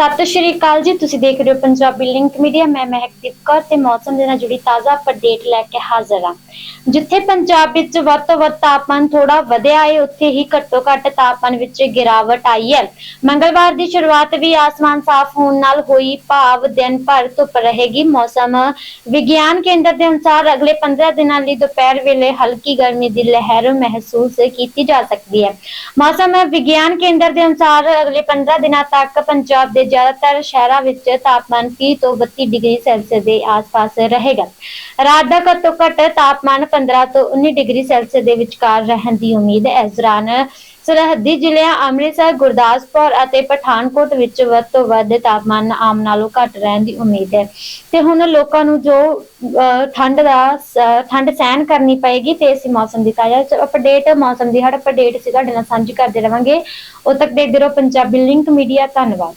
ਸਤਿ ਸ਼੍ਰੀ ਅਕਾਲ ਜੀ, ਤੁਸੀਂ ਦੇਖ ਰਹੇ ਹੋ ਪੰਜਾਬੀ ਲਿੰਕ ਮੀਡੀਆ ਮੈਂ ਮਹਿਕਦੀਪ ਕੌਰ ਤੇ ਮੌਸਮ ਦੇ ਨਾਲ ਜੁੜੀ ਤਾਜ਼ਾ ਅਪਡੇਟ ਲੈ ਕੇ ਹਾਜ਼ਰ ਹਾਂ। ਜਿੱਥੇ ਪੰਜਾਬ ਵਿੱਚ ਵੱਧ ਤੋਂ ਵੱਧ ਤਾਪਮਾਨ ਥੋੜਾ ਵਧਿਆ ਹੈ, ਉੱਥੇ ਹੀ ਘੱਟੋ ਘੱਟ ਤਾਪਮਾਨ ਵਿੱਚ ਗਿਰਾਵਟ ਆਈ ਹੈ। ਮੰਗਲਵਾਰ ਦੀ ਸ਼ੁਰੂਆਤ ਵੀ ਆਸਮਾਨ ਸਾਫ਼ ਹੋਣ ਨਾਲ ਹੋਈ, ਭਾਵ ਦਿਨ ਭਰ ਧੁੱਪ ਰਹੇਗੀ। ਮੌਸਮ ਵਿਗਿਆਨ ਕੇਂਦਰ ਦੇ ਅਨੁਸਾਰ ਅਗਲੇ 15 ਦਿਨਾਂ ਲਈ ਦੁਪਹਿਰ ਵੇਲੇ ਹਲਕੀ ਗਰਮੀ ਦੀ ਲਹਿਰ ਮਹਿਸੂਸ ਕੀਤੀ ਜਾ ਸਕਦੀ ਹੈ। ਮੌਸਮ ਵਿਗਿਆਨ ਕੇਂਦਰ ਦੇ ਅਨੁਸਾਰ ਅਗਲੇ 15 ਦਿਨਾਂ ਤੱਕ ਪੰਜਾਬ ਦੇ ਜ਼ਿਆਦਾਤਰ ਸ਼ਹਿਰਾਂ ਵਿੱਚ ਤਾਪਮਾਨ 30 ਤੋਂ 32 ਡਿਗਰੀ ਸੈਲਸੀਅਸ ਦੇ ਆਸ-ਪਾਸ ਰਹੇਗਾ। ਰਾਤ ਦਾ ਘੱਟੋ ਘੱਟ ਤਾਪਮਾਨ 15 ਤੋਂ 19 ਡਿਗਰੀ ਸੈਲਸੀਅਸ ਦੇ ਵਿਚਕਾਰ ਰਹਿਣ ਦੀ ਉਮੀਦ ਹੈ। ਇਸ ਦੌਰਾਨ ਸਰਹੱਦੀ ਜ਼ਿਲ੍ਹਿਆਂ ਅੰਮ੍ਰਿਤਸਰ ਗੁਰਦਾਸਪੁਰ ਅਤੇ ਪਠਾਨਕੋਟ ਵਿੱਚ ਵੱਧ ਤੋਂ ਵੱਧ ਤਾਪਮਾਨ ਆਮ ਨਾਲੋਂ ਘੱਟ ਰਹਿਣ ਦੀ ਉਮੀਦ ਹੈ। ਤੇ ਹੁਣ ਲੋਕਾਂ ਨੂੰ ਜੋ ਅਹ, ਠੰਡ ਦਾ ਠੰਡ ਸਹਿਣ ਕਰਨੀ ਪਏਗੀ ਤੇ ਇਸੇ ਮੌਸਮ ਦੀ ਤਾਜ਼ਾ ਅਪਡੇਟ ਮੌਸਮ ਦੀ ਹਰ ਅਪਡੇਟ ਸੀ ਤੁਹਾਡੇ ਨਾਲ ਸਾਂਝੀ ਕਰਦੇ ਰਵਾਂਗੇ। ਉਦੋਂ ਤੱਕ ਦੇਖਦੇ ਰਹੋ ਪੰਜਾਬੀ ਲਿੰਕ ਮੀਡੀਆ। ਧੰਨਵਾਦ।